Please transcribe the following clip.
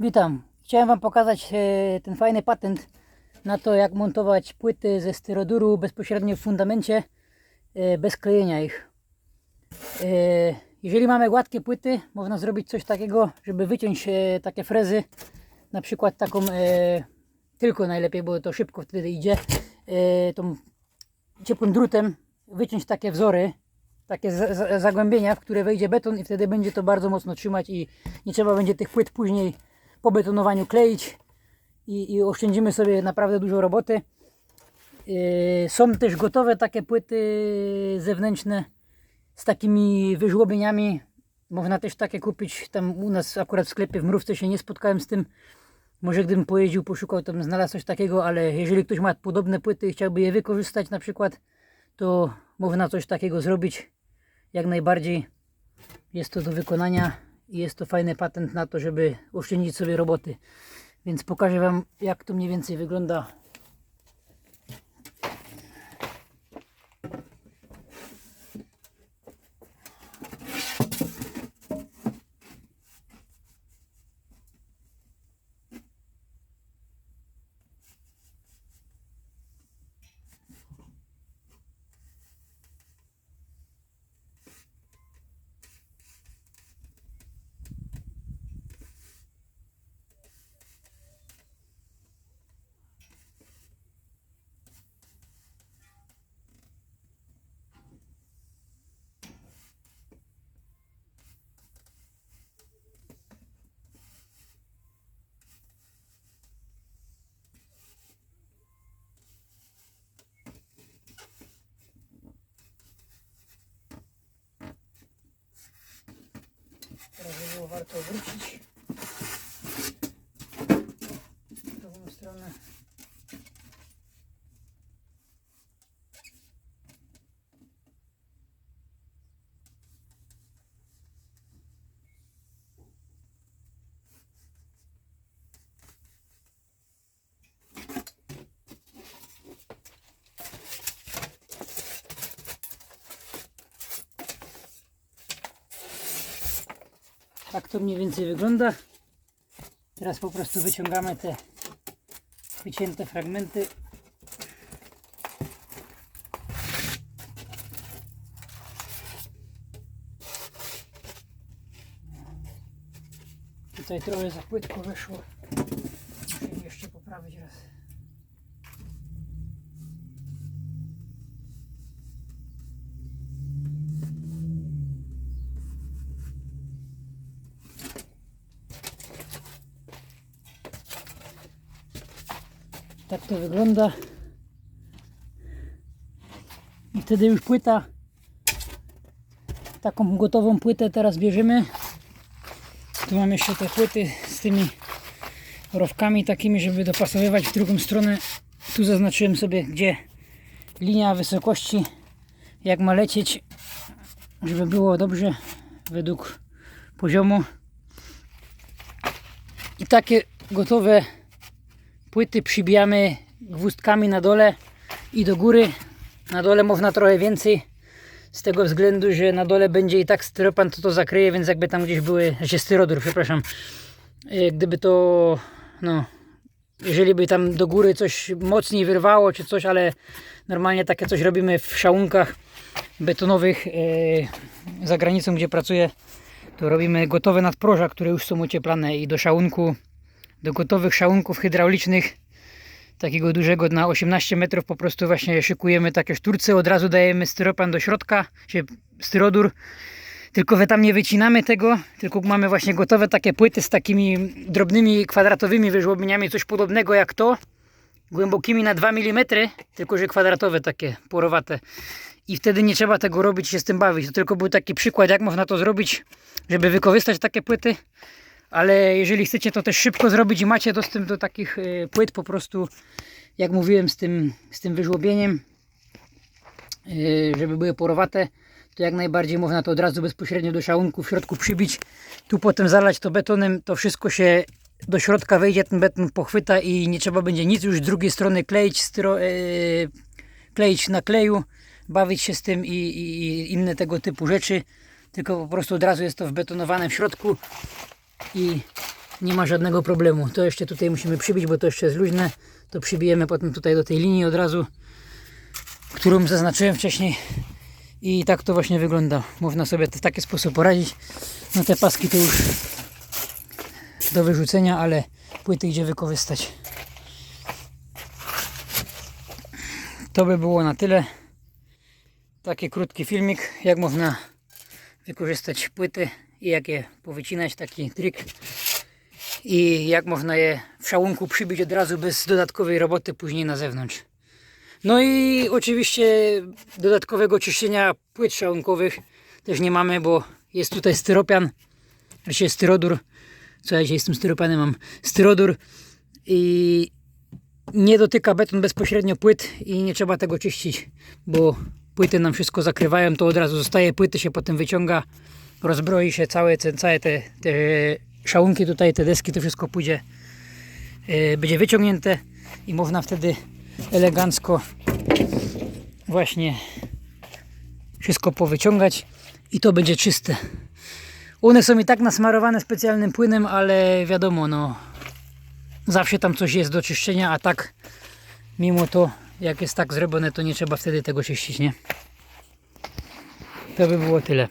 Witam. Chciałem Wam pokazać e, ten fajny patent na to, jak montować płyty ze styroduru bezpośrednio w fundamencie, e, bez klejenia ich. E, Jeżeli mamy gładkie płyty, można zrobić coś takiego, żeby wyciąć takie frezy, na przykład taką tylko najlepiej, bo to szybko wtedy idzie, tą ciepłym drutem wyciąć takie wzory, takie za- za- zagłębienia, w które wejdzie beton i wtedy będzie to bardzo mocno trzymać i nie trzeba będzie tych płyt później po betonowaniu kleić i, i oszczędzimy sobie naprawdę dużo roboty. Yy, Są też gotowe takie płyty zewnętrzne z takimi wyżłobieniami. Można też takie kupić. Tam u nas akurat w sklepie w Mrówce się nie spotkałem z tym. Może gdybym pojeździł, poszukał, to bym znalazł coś takiego, ale jeżeli ktoś ma podobne płyty i chciałby je wykorzystać na przykład, to można coś takiego zrobić. Jak najbardziej jest to do wykonania i jest to fajny patent na to, żeby oszczędzić sobie roboty. Więc pokażę Wam, jak to mniej więcej wygląda. By było warto wrócić. W drugą stronę. Tak to mniej więcej wygląda. Teraz po prostu wyciągamy te wycięte fragmenty. Tutaj trochę za płytko wyszło. Tak to wygląda. I wtedy już płyta. Taką gotową płytę teraz bierzemy. Tu mam jeszcze te płyty z tymi rowkami takimi, żeby dopasowywać w drugą stronę. Tu zaznaczyłem sobie, gdzie linia wysokości, jak ma lecieć, żeby było dobrze według poziomu. I takie gotowe płyty przybijamy gwózdkami na dole i do góry. Na dole można trochę więcej z tego względu, że na dole będzie i tak styropan, to to zakryje, więc jakby tam gdzieś były, znaczy styrodur, przepraszam. E, Gdyby to, no, jeżeli by tam do góry coś mocniej wyrwało czy coś, ale normalnie takie coś robimy w szałunkach betonowych e, za granicą, gdzie pracuję, to robimy gotowe nadproża, które już są ocieplane i do szałunku do gotowych szałunków hydraulicznych takiego dużego na 18 metrów po prostu właśnie szykujemy takie szturce, od razu dajemy styropan do środka, czy styrodur tylko że tam nie wycinamy tego, tylko mamy właśnie gotowe takie płyty z takimi drobnymi kwadratowymi wyżłobieniami, coś podobnego jak to, głębokimi na 2 mm, tylko że kwadratowe takie, porowate. I wtedy nie trzeba tego robić, się z tym bawić. To tylko był taki przykład, jak można to zrobić, żeby wykorzystać takie płyty ale jeżeli chcecie to też szybko zrobić i macie dostęp do takich y, płyt po prostu, jak mówiłem, z tym, z tym wyżłobieniem, y, żeby były porowate, to jak najbardziej można to od razu bezpośrednio do szałunku w środku przybić, tu potem zalać to betonem, to wszystko się do środka wejdzie, ten beton pochwyta i nie trzeba będzie nic już z drugiej strony kleić, styro, y, kleić na kleju, bawić się z tym i, i, i inne tego typu rzeczy, tylko po prostu od razu jest to wbetonowane w środku i nie ma żadnego problemu. To jeszcze tutaj musimy przybić, bo to jeszcze jest luźne. To przybijemy potem tutaj do tej linii od razu, którą zaznaczyłem wcześniej. I tak to właśnie wygląda. Można sobie w taki sposób poradzić. No te paski to już do wyrzucenia, ale płyty idzie wykorzystać. To by było na tyle. Taki krótki filmik, jak można wykorzystać płyty i jak je powycinać, taki trik. I jak można je w szałunku przybić od razu bez dodatkowej roboty później na zewnątrz. No i oczywiście dodatkowego czyszczenia płyt szałunkowych też nie mamy, bo jest tutaj styropian, znaczy styrodur. Co ja dzisiaj z tym styropianem mam? Styrodur i nie dotyka beton bezpośrednio płyt i nie trzeba tego czyścić, bo płyty nam wszystko zakrywają, to od razu zostaje, płyty się potem wyciąga, rozbroi się całe, całe te, te szałunki tutaj, te deski, to wszystko pójdzie, e, będzie wyciągnięte i można wtedy elegancko właśnie wszystko powyciągać i to będzie czyste. One są i tak nasmarowane specjalnym płynem, ale wiadomo, no zawsze tam coś jest do czyszczenia, a tak mimo to jak jest tak zrobione, to nie trzeba wtedy tego czyścić, nie? To by było tyle.